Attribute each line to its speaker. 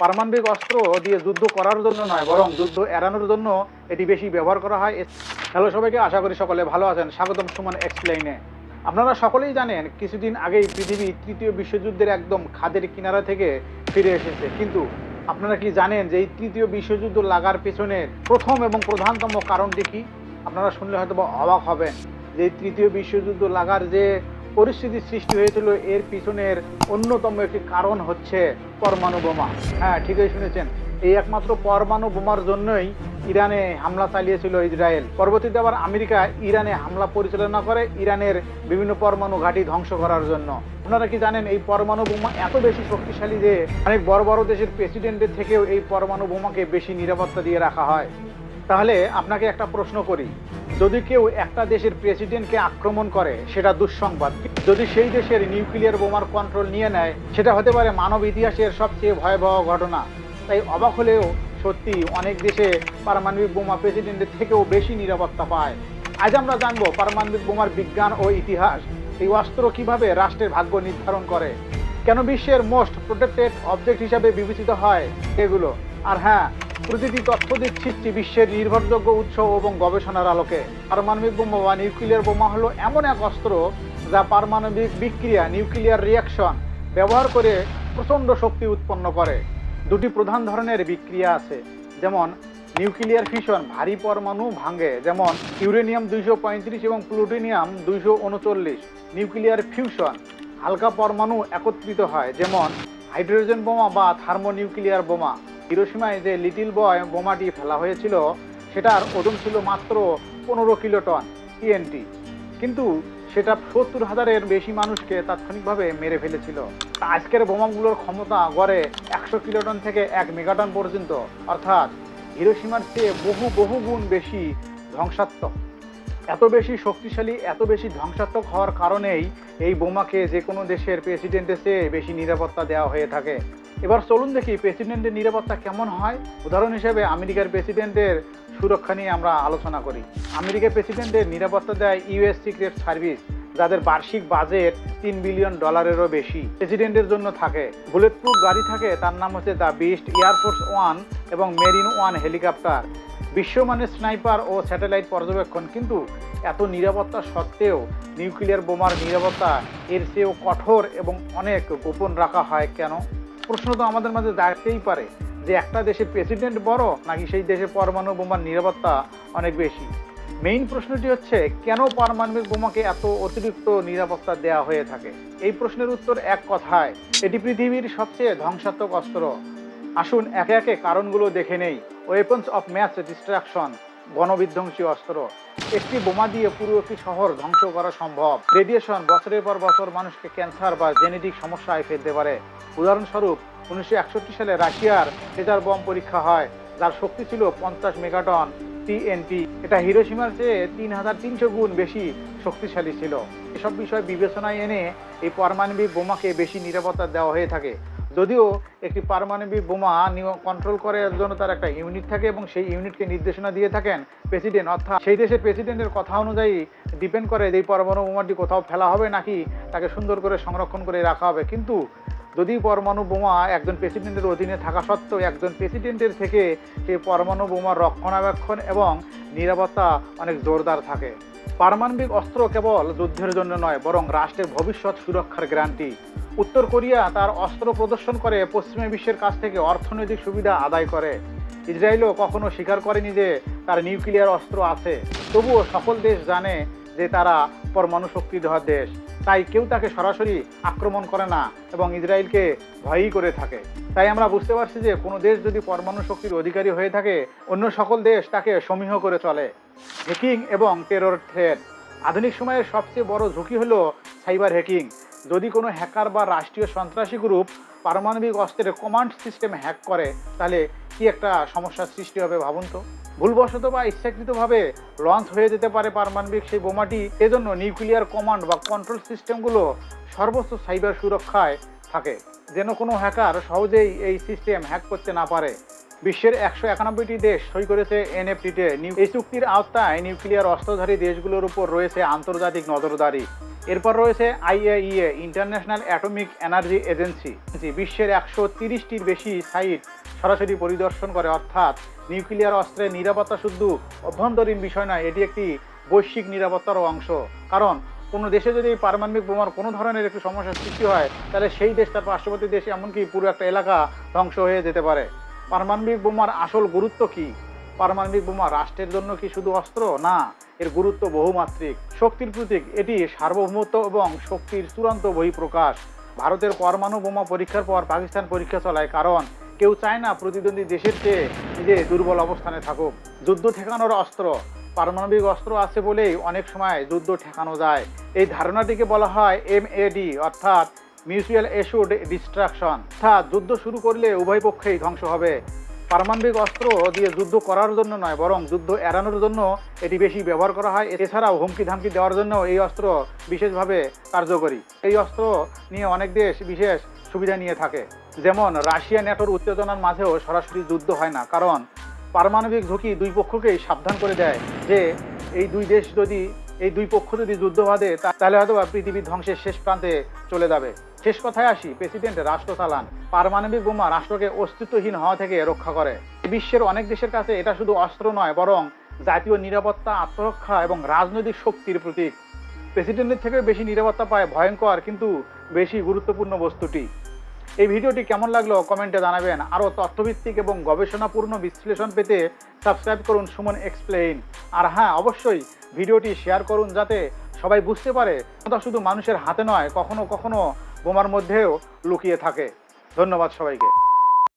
Speaker 1: পারমাণবিক অস্ত্র দিয়ে যুদ্ধ করার জন্য নয়, বরং যুদ্ধ এড়ানোর জন্য এটি বেশি ব্যবহার করা হয়। হ্যালো সবাইকে, আশা করি সকলে ভালো আছেন। স্বাগতম সুমন এক্সপ্লেইনে। আপনারা সকলেই জানেন, কিছুদিন আগেই পৃথিবী তৃতীয় বিশ্বযুদ্ধের একদম খাদের কিনারা থেকে ফিরে এসেছে। কিন্তু আপনারা কি জানেন যে এই তৃতীয় বিশ্বযুদ্ধ লাগার পেছনের প্রথম এবং প্রধানতম কারণটি কি? আপনারা শুনলে হয়তো অবাক হবেন যে তৃতীয় বিশ্বযুদ্ধ লাগার যে পরিস্থিতি সৃষ্টি হয়েছিল, এর পিছনের অন্যতম একটি কারণ হচ্ছে পরমাণু বোমা হ্যাঁ ঠিকই শুনেছেন। এই একমাত্র পরমাণু বোমার জন্যই ইরানে হামলা চালিয়েছিল ইসরায়েল। পরবর্তীতে আবার আমেরিকা ইরানে হামলা পরিচালনা করে ইরানের বিভিন্ন পরমাণু ঘাঁটি ধ্বংস করার জন্য। আপনারা কি জানেন এই পরমাণু বোমা এত বেশি শক্তিশালী যে অনেক বড় বড় দেশের প্রেসিডেন্টের থেকেও এই পরমাণু বোমাকে বেশি নিরাপত্তা দিয়ে রাখা হয়? তাহলে আপনাকে একটা প্রশ্ন করি। যদি কেউ একটা দেশের প্রেসিডেন্টকে আক্রমণ করে, সেটা দুঃসংবাদ। যদি সেই দেশের নিউক্লিয়ার বোমার কন্ট্রোল নিয়ে নেয়, সেটা হতে পারে মানব ইতিহাসের সবচেয়ে ভয়াবহ ঘটনা। তাই অবাক হলেও সত্যি অনেক দেশে পারমাণবিক বোমা প্রেসিডেন্টের থেকেও বেশি নিরাপত্তা পায়। আজ আমরা জানব পারমাণবিক বোমার বিজ্ঞান ও ইতিহাস। এই অস্ত্র কীভাবে রাষ্ট্রের ভাগ্য নির্ধারণ করে? কেন বিশ্বের মোস্ট প্রোটেক্টেড অবজেক্ট হিসাবে বিবেচিত হয় এগুলো? আর হ্যাঁ প্রতিটি তথ্য দিচ্ছি বিশ্বের নির্ভরযোগ্য উৎস এবং গবেষণার আলোকে। পারমাণবিক বোমা বা নিউক্লিয়ার বোমা হলো এমন এক অস্ত্র যা পারমাণবিক বিক্রিয়া, নিউক্লিয়ার রিয়াকশন ব্যবহার করে প্রচণ্ড শক্তি উৎপন্ন করে। দুটি প্রধান ধরনের বিক্রিয়া আছে, যেমন নিউক্লিয়ার ফিশন ভারী পরমাণু ভাঙে, যেমন ইউরেনিয়াম দুইশো পঁয়ত্রিশ এবং প্লুটোনিয়াম দুইশো উনচল্লিশ। নিউক্লিয়ার ফিউশন হালকা পরমাণু একত্রিত হয়, যেমন হাইড্রোজেন বোমা বা থার্মোনিউক্লিয়ার বোমা। হিরোসীমায় যে লিটিল বয় বোমাটি ফেলা হয়েছিল, সেটার ওজন ছিল মাত্র পনেরো কিলোটন টিএনটি কিন্তু সেটা সত্তর হাজারের বেশি মানুষকে তাৎক্ষণিকভাবে মেরে ফেলেছিল। আজকের বোমাগুলোর ক্ষমতা গড়ে একশো কিলোটন থেকে এক মেগাটন পর্যন্ত, অর্থাৎ হিরোসীমার চেয়ে বহু বহু গুণ বেশি ধ্বংসাত্মক। এত বেশি শক্তিশালী, এত বেশি ধ্বংসাত্মক হওয়ার কারণেই এই বোমাকে যে কোনো দেশের প্রেসিডেন্টের চেয়ে বেশি নিরাপত্তা দেওয়া হয়ে থাকে। এবার চলুন দেখি প্রেসিডেন্টের নিরাপত্তা কেমন হয়। উদাহরণ হিসেবে আমেরিকার প্রেসিডেন্টের সুরক্ষা নিয়ে আমরা আলোচনা করি। আমেরিকার প্রেসিডেন্টের নিরাপত্তা দেয় ইউএস সিক্রেট সার্ভিস যাদের বার্ষিক বাজেট তিন বিলিয়ন ডলারেরও বেশি। প্রেসিডেন্টের জন্য থাকে। বুলেট প্রুফ গাড়ি থাকে, তার নাম হচ্ছে the Beast Air Force One এবং মেরিন ওয়ান হেলিকপ্টার বিশ্বমানের স্নাইপার ও স্যাটেলাইট পর্যবেক্ষণ, কিন্তু এত নিরাপত্তা সত্ত্বেও নিউক্লিয়ার বোমার নিরাপত্তা এর চেয়েও কঠোর এবং অনেক গোপন রাখা হয় কেন? প্রশ্ন তো আমাদের মাঝে দাঁড়াতেই পারে যে একটা দেশের প্রেসিডেন্ট বড় নাকি সেই দেশের পরমাণু বোমার নিরাপত্তা অনেক বেশি। মেইন প্রশ্নটি হচ্ছে, কেন পারমাণবিক বোমাকে এত অতিরিক্ত নিরাপত্তা দেওয়া হয়ে থাকে? এই প্রশ্নের উত্তর এক কথায়, এটি পৃথিবীর সবচেয়ে ধ্বংসাত্মক অস্ত্র। আসুন একে একে কারণগুলো দেখে নেই। ওয়েপন্স অফ ম্যাথ ডিস্ট্রাকশন গণবিধ্বংসী অস্ত্র। একটি বোমা দিয়ে পুরো একটি শহর ধ্বংস করা সম্ভব। রেডিয়েশন বছরের পর বছর মানুষকে ক্যান্সার বা জেনেটিক সমস্যায় ফেলতে পারে। উদাহরণস্বরূপ, উনিশশো একষট্টি সালে রাশিয়ার লেজার বম পরীক্ষা হয়, যার শক্তি ছিল পঞ্চাশ মেগাটন টিএনটি এটা হিরোসীমার চেয়ে তিন হাজার তিনশো গুণ বেশি শক্তিশালী ছিল। এসব বিষয় বিবেচনায় এনে এই পারমাণবিক বোমাকে বেশি নিরাপত্তা দেওয়া হয়ে থাকে। যদিও একটি পারমাণবিক বোমা কন্ট্রোল করার জন্য তার একটা ইউনিট থাকে এবং সেই ইউনিটকে নির্দেশনা দিয়ে থাকেন প্রেসিডেন্ট অর্থাৎ সেই দেশের প্রেসিডেন্টের কথা অনুযায়ী ডিপেন্ড করে যে পরমাণু বোমাটি কোথাও ফেলা হবে নাকি তাকে সুন্দর করে সংরক্ষণ করে রাখা হবে। কিন্তু যদি পরমাণু বোমা একজন প্রেসিডেন্টের অধীনে থাকা সত্ত্বেও একজন প্রেসিডেন্টের থেকে সেই পরমাণু বোমার রক্ষণাবেক্ষণ এবং নিরাপত্তা অনেক জোরদার থাকে। পারমাণবিক অস্ত্র কেবল যুদ্ধের জন্য নয়, বরং রাষ্ট্রের ভবিষ্যৎ সুরক্ষার গ্যারান্টি উত্তর কোরিয়া তার অস্ত্র প্রদর্শন করে, পশ্চিমা বিশ্বের কাছ থেকে অর্থনৈতিক সুবিধা আদায় করে। ইসরায়েলও কখনো স্বীকার করেনি যে তার নিউক্লিয়ার অস্ত্র আছে। তবুও সকল দেশ জানে যে তারা পরমাণু শক্তিধর দেশ। তাই কেউ তাকে সরাসরি আক্রমণ করে না এবং ইসরায়েলকে ভয়ই করে থাকে। তাই আমরা বুঝতে পারছি যে কোনো দেশ যদি পরমাণু শক্তির অধিকারী হয়ে থাকে, অন্য সকল দেশ তাকে সমীহ করে চলে। হ্যাকিং এবং টেরর থ্রেট। আধুনিক সময়ের সবচেয়ে বড় ঝুঁকি হলো সাইবার হ্যাকিং। যদি কোনো হ্যাকার বা রাষ্ট্রীয় সন্ত্রাসী গ্রুপ পারমাণবিক অস্ত্রের কমান্ড সিস্টেম হ্যাক করে, তাহলে কি একটা সমস্যার সৃষ্টি হবে ভাবুন তো? ভুলবশত বা ইচ্ছাকৃতভাবে লঞ্চ হয়ে যেতে পারে পারমাণবিক সেই বোমাটি এজন্য নিউক্লিয়ার কমান্ড বা কন্ট্রোল সিস্টেমগুলো সর্বোচ্চ সাইবার সুরক্ষায় থাকে। যেন কোনো হ্যাকার সহজেই এই সিস্টেম হ্যাক করতে না পারে। বিশ্বের একশো একানব্বইটি দেশ সই করেছে এনএফটিতে। এই চুক্তির আওতায় নিউক্লিয়ার অস্ত্রধারী দেশগুলোর উপর রয়েছে আন্তর্জাতিক নজরদারি। এরপর রয়েছে IAEA, International Atomic Energy Agency. বিশ্বের একশো তিরিশটির বেশি সাইট সরাসরি পরিদর্শন করে, অর্থাৎ নিউক্লিয়ার অস্ত্রের নিরাপত্তা শুধু অভ্যন্তরীণ বিষয় নয়, এটি একটি বৈশ্বিক নিরাপত্তারও অংশ। কারণ, কোনো দেশে যদি পারমাণবিক বোমার কোনো ধরনের একটু সমস্যার সৃষ্টি হয়, তাহলে সেই দেশ তার পার্শ্ববর্তী দেশ, এমনকি পুরো একটা এলাকা ধ্বংস হয়ে যেতে পারে। পারমাণবিক বোমার আসল গুরুত্ব কি? পারমাণবিক বোমা রাষ্ট্রের জন্য কি শুধু অস্ত্র? না, এর গুরুত্ব বহুমাত্রিক। শক্তির প্রতীক, এটি সার্বভৌমত্ব এবং শক্তির চূড়ান্ত বহিঃপ্রকাশ। ভারতের পরমাণু বোমা পরীক্ষার পর পাকিস্তান পরীক্ষা চলায় কারণ, কেউ চায় না প্রতিদ্বন্দ্বী দেশের চেয়ে নিজে দুর্বল অবস্থানে থাকুক। যুদ্ধ ঠেকানোর অস্ত্র, পারমাণবিক অস্ত্র আছে বলেই অনেক সময় যুদ্ধ ঠেকানো যায়। এই ধারণাটিকে বলা হয় এমএডি অর্থাৎ মিউচুয়াল এশুড ডিস্ট্রাকশন। অর্থাৎ যুদ্ধ শুরু করলে উভয় পক্ষেই ধ্বংস হবে। পারমাণবিক অস্ত্র দিয়ে যুদ্ধ করার জন্য নয়, বরং যুদ্ধ এড়ানোর জন্য এটি বেশি ব্যবহার করা হয়। এছাড়াও হুমকি ধামকি দেওয়ার জন্য এই অস্ত্র বিশেষভাবে কার্যকরী। এই অস্ত্র নিয়ে অনেক দেশ বিশেষ সুবিধা নিয়ে থাকে। যেমন, রাশিয়া ন্যাটোর উত্তেজনার মাঝেও সরাসরি যুদ্ধ হয় না, কারণ পারমাণবিক ঝুঁকি দুই পক্ষকেই সাবধান করে দেয় যে, এই দুই দেশ যদি, এই দুই পক্ষ যদি যুদ্ধ বাঁধে তাহলে হয়তো পৃথিবীর ধ্বংসের শেষ প্রান্তে চলে যাবে। শেষ কথায় আসি। প্রেসিডেন্ট রাষ্ট্র চালান। পারমাণবিক বোমা রাষ্ট্রকে অস্তিত্বহীন হওয়া থেকে রক্ষা করে। বিশ্বের অনেক দেশের কাছে এটা শুধু অস্ত্র নয়, বরং জাতীয় নিরাপত্তা, আত্মরক্ষা এবং রাজনৈতিক শক্তির প্রতীক। প্রেসিডেন্টের থেকে বেশি নিরাপত্তা পায় ভয়ঙ্কর কিন্তু বেশি গুরুত্বপূর্ণ বস্তুটি। এই ভিডিওটি কেমন লাগল কমেন্টে জানাবেন। আরও তথ্যভিত্তিক এবং গবেষণাপূর্ণ বিশ্লেষণ পেতে সাবস্ক্রাইব করুন সুমন এক্সপ্লেইন। আর হ্যাঁ অবশ্যই ভিডিওটি শেয়ার করুন যাতে সবাই বুঝতে পারে শুধু মানুষের হাতে নয়, কখনো কখনো বোমার মধ্যেও লুকিয়ে থাকে। ধন্যবাদ সবাইকে।